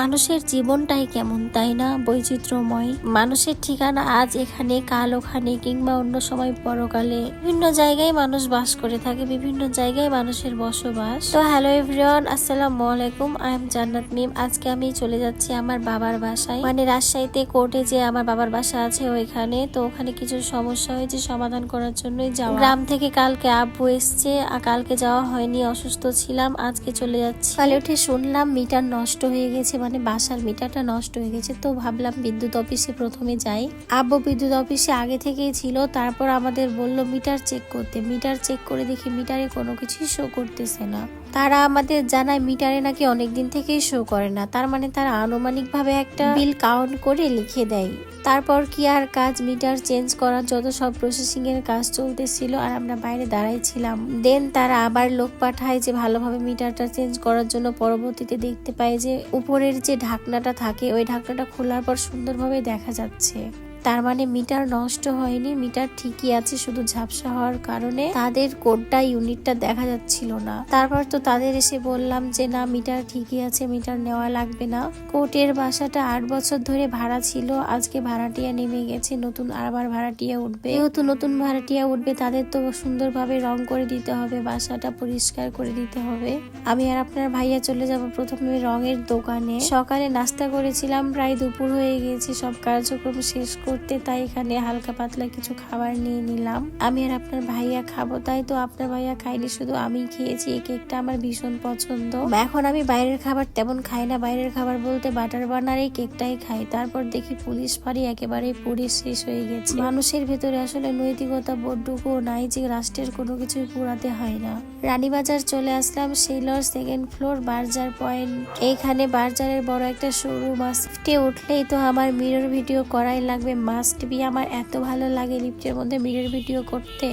মানুষের জীবনটাই কেমন, তাই না? বৈচিত্র্যময়। মানুষের ঠিকানা আজ এখানে, কাল ওখানে, কিংবা অন্য সময় পরকালে। বিভিন্ন জায়গায় মানুষ বাস করে থাকে, বিভিন্ন জায়গায় মানুষের বসবাস। তো হ্যালো এভরিওয়ান আসসালামু আলাইকুম। আই এম জান্নাত মিম আজকে আমি চলে যাচ্ছি আমার বাবার বাসায়। মানে রাজশাহীতে কোর্টে যে আমার বাবার বাসা আছে ওইখানে। তো ওখানে কিছু সমস্যা হয়েছে, সমাধান করার জন্যই যাওয়া। গ্রাম থেকে কালকে আব্বু এসছে। কালকে যাওয়া হয়নি, অসুস্থ ছিলাম। আজকে চলে যাচ্ছি। কালে উঠে শুনলাম মিটার নষ্ট হয়ে গেছে। মানে বাসার মিটারটা নষ্ট হয়ে গেছে, তো ভাবলাম বিদ্যুৎ অফিসে প্রথমে যাই। আব্বু বিদ্যুৎ অফিসে আগে থেকেই ছিল, তারপর আমাদের বলল মিটার চেক করতে। মিটার চেক করে দেখি মিটারে কোনো কিছুই শো করতেছে না। তারা আমাদের জানায় মিটারে নাকি অনেক দিন থেকেই শো করে না। তার মানে তারা আনুমানিকভাবে একটা বিল কাউন্ট করে লিখে দেয়। তারপর কি আর কাজ? মিটার চেঞ্জ করার যত সব প্রসেসিং এর কাজ চলতেছিল আর আমরা বাইরে দাঁড়াই ছিলাম দেন তারা আবার লোক পাঠায় যে ভালোভাবে মিটারটা চেঞ্জ করার জন্য পরবর্তীতে দেখতে পায় যে উপরের যে ঢাকনাটা থাকে, ওই ঢাকনাটা খোলার পর সুন্দরভাবে দেখা যাচ্ছে। তার মানে মিটার নষ্ট হয়নি, মিটার ঠিকই আছে, শুধু ঝাপসা হওয়ার কারণে তাদের কোডটা, ইউনিটটা দেখা যাচ্ছিল না। তারপর তো তাদের এসে বললাম যে, না, মিটার ঠিকই আছে, মিটার নেওয়া লাগবে না। কোর্টের বাসাটা আট বছর ধরে ভাড়া ছিল, আজকে ভাড়াটিয়া নেমে গেছে, নতুন আবার ভাড়াটিয়া উঠবে। যেহেতু নতুন ভাড়াটিয়া উঠবে, তাদের তো সুন্দরভাবে রং করে দিতে হবে, বাসাটা পরিষ্কার করে দিতে হবে। আমি আর আপনার ভাইয়া চলে যাব প্রথমে রঙের দোকানে। সকালে নাস্তা করেছিলাম, প্রায় দুপুর হয়ে গিয়েছে, সব কার্যক্রম শেষ করতে, তাই এখানে হালকা পাতলা কিছু খাবার নিয়ে নিলাম। আমি আর আপনার ভাইয়া খাব, তাই তো আপনার ভাইয়া খাইনি শুধু আমি খেয়েছি, এই কেকটা আমার ভীষণ পছন্দ। এখন আমি বাইরের খাবার তেমন খাই না, বাইরের খাবার বলতে বাটার বানার এই কেকটাই খাই। তারপর দেখি পুলিশ ফাঁড়ি একেবারে পুড়ে শেষ হয়ে গেছে। মানুষের ভেতরে আসলে নৈতিকতা বোধটুকু নাই যে রাষ্ট্রের কোনো কিছুই পুরাতে হয় না। রানীবাজার চলে আসলাম, sailor second floor Berger point. এইখানে বার্জারের বড় একটা শোরুম আসতে উঠলেই তো আমার মিরর ভিডিও করাই লাগবে মাস্ট বি আমার এত ভালো লাগে লিফটের মধ্যে মিরর ভিডিও করতে।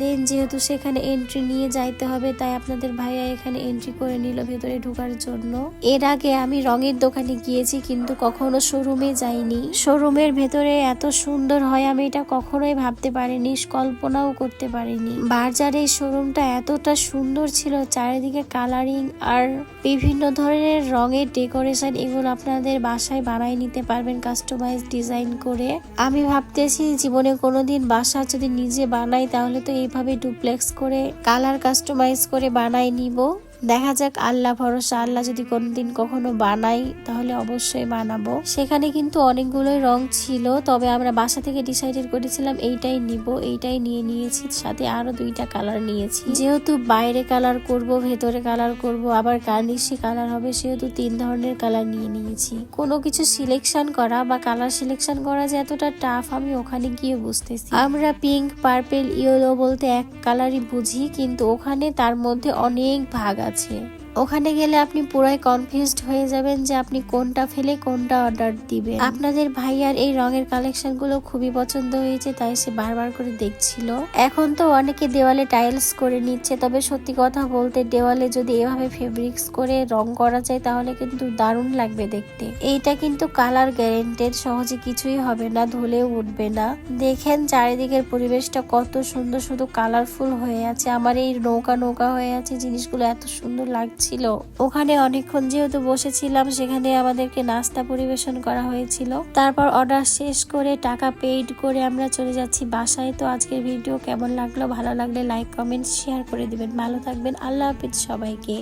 দেন যেহেতু সেখানে এন্ট্রি নিয়ে যাইতে হবে, তাই আপনাদের ভাইয়া এখানে এন্ট্রি করে নিল ভেতরে ঢোকার জন্য। এর আগে আমি রঙের দোকানে গিয়েছি, কিন্তু কখনো শোরুমে যাইনি। শোরুমের ভেতরে এত সুন্দর হয়, আমি এটা কখনোই ভাবতে পারিনি, কল্পনাও করতে পারিনি। বাজারে শোরুমটা এতটা সুন্দর ছিল, চারিদিকে কালারিং আর বিভিন্ন ধরনের রঙের ডেকোরেশন এগুলো আপনাদের বাসায় বানাই নিতে পারবেন কাস্টমাইজ ডিজাইন করে। আমি ভাবতেছি জীবনে কোনো দিন বাসা যদি নিজে বানাই, তাহলে তো এইভাবে ডুপ্লেক্স করে কালার কাস্টমাইজ করে বানাই নিব। দেখা যাক, আল্লাহ ভরসা, আল্লাহ যদি কোনোদিন কখনো বানাই, তাহলে অবশ্যই বানাবো। সেখানে কিন্তু অনেকগুলোই রং ছিল, তবে আমরা বাসা থেকে ডিসাইডেড করেছিলাম এইটাই নিব, এইটাই নিয়ে নিয়েছি, সাথে আরও দুইটা কালার নিয়েছি। যেহেতু বাইরে কালার করব, ভেতরে কালার করব, আবার কার্নিশে কালার হবে, সেহেতু তিন ধরনের কালার নিয়ে নিয়েছি। কোনো কিছু সিলেকশন করা বা কালার সিলেকশন করা যে এতটা টাফ, আমি ওখানে গিয়ে বুঝতেছি। আমরা পিঙ্ক, পার্পেল, ইয়েলো বলতে এক কালারই বুঝি, কিন্তু ওখানে তার মধ্যে অনেক ভাগ আছে 而且 ওখানে গেলে আপনি পুরাই কনফিউজড হয়ে যাবেন যে আপনি কোনটা ফেলে কোনটা অর্ডার দিবেন। আপনাদের ভাইয়ার এই রঙের কালেকশনগুলো খুবই পছন্দ হয়েছে, তাই সে বারবার করে দেখছিল। এখন তো অনেকে দেওয়ালে টাইলস করে নিচ্ছে, তবে সত্যি কথা বলতে দেওয়ালে যদি এভাবে ফেব্রিক্স করে রং করা যায়, তাহলে কিন্তু দারুণ লাগবে দেখতে। এইটা কিন্তু কালার গ্যারেন্টেড সহজে কিছুই হবে না, ধুলেও উঠবে না। দেখেন চারিদিকের পরিবেশটা কত সুন্দর, শুধু কালারফুল হয়ে আছে। আমার এই নৌকা নৌকা হয়ে আছে, জিনিসগুলো এত সুন্দর লাগছিল ওখানে অনেকক্ষণ যেহেতু বসেছিলাম, সেখানে আমাদেরকে নাস্তা পরিবেশন করা হয়েছিল। তারপর অর্ডার শেষ করে টাকা পেইড করে আমরা চলে যাচ্ছি বাসায়। তো আজকের ভিডিও কেমন লাগল? ভালো লাগলে লাইক কমেন্ট শেয়ার করে দিবেন। ভালো থাকবেন। আল্লাহ হাফিজ সবাইকে।